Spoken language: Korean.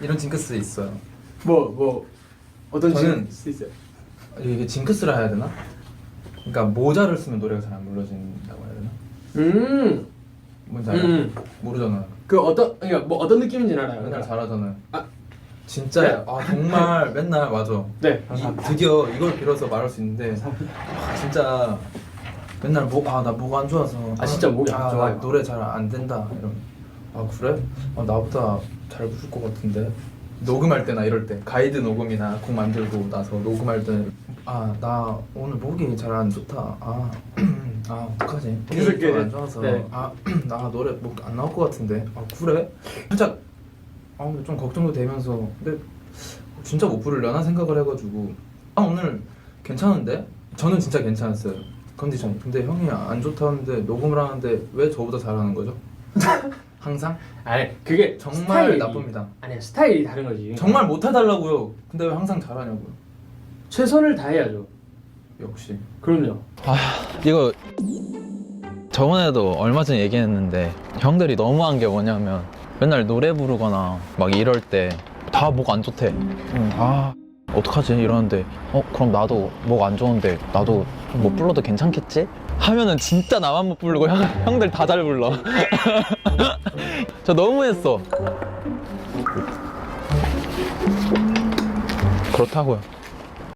이런 징크스 있어요. 뭐 뭐 어떤 저는- 수 있어요? 이게 징크스라 해야 되나? 그러니까 모자를 쓰면 노래가 잘 안 불러진다고 해야 되나? 음, 뭔지 알아? 음. 모르잖아. 그 어떤 그러니까 뭐 어떤 느낌인지 알아요. 맨날 잘하잖아요. 아. 진짜 네. 아 정말 맨날 맞아. 네. 이, 드디어 이걸 빌어서 말할 수 있는데 아, 진짜 맨날 목 아 나 목 안 좋아서 아, 진짜 목이 안 아, 좋아요. 나 노래 잘 안 된다 이런 아 그래? 아, 나보다 잘 부를 것 같은데. 녹음할 때나 이럴 때. 가이드 녹음이나 곡 만들고 나서 녹음할 때아 나 오늘 목이 잘 안 좋다. 아, 아 어떡하지? 계속 목이 이렇게, 좋아서. 네. 아 나 노래 목 안 나올 것 같은데. 아 그래? 살짝 아 근데 좀 걱정도 되면서. 근데 진짜 못 부르려나 생각을 해가지고. 아 오늘 괜찮은데? 저는 진짜 괜찮았어요. 컨디션이 근데 형이 안 좋다는데 녹음을 하는데 왜 저보다 잘하는 거죠? 항상? 아니 그게 정말 스타일이- 나쁩니다 아니야 스타일이 다른 거지. 정말 못해달라고요 근데 왜 항상 잘하냐고요 최선을 다해야죠. 역시 그럼요. 이거 저번에도 얼마 전에 얘기했는데 형들이 너무한 게 뭐냐면 맨날 노래 부르거나 막 이럴 때 다 목 안 좋대. 응, 아 어떡하지 이러는데 어 그럼 나도 목 안 좋은데 나도 못 불러도 괜찮겠지? 하면은 진짜 나만 못 부르고 형, 형들 다 잘 불러. 저 너무했어. 그렇다고요.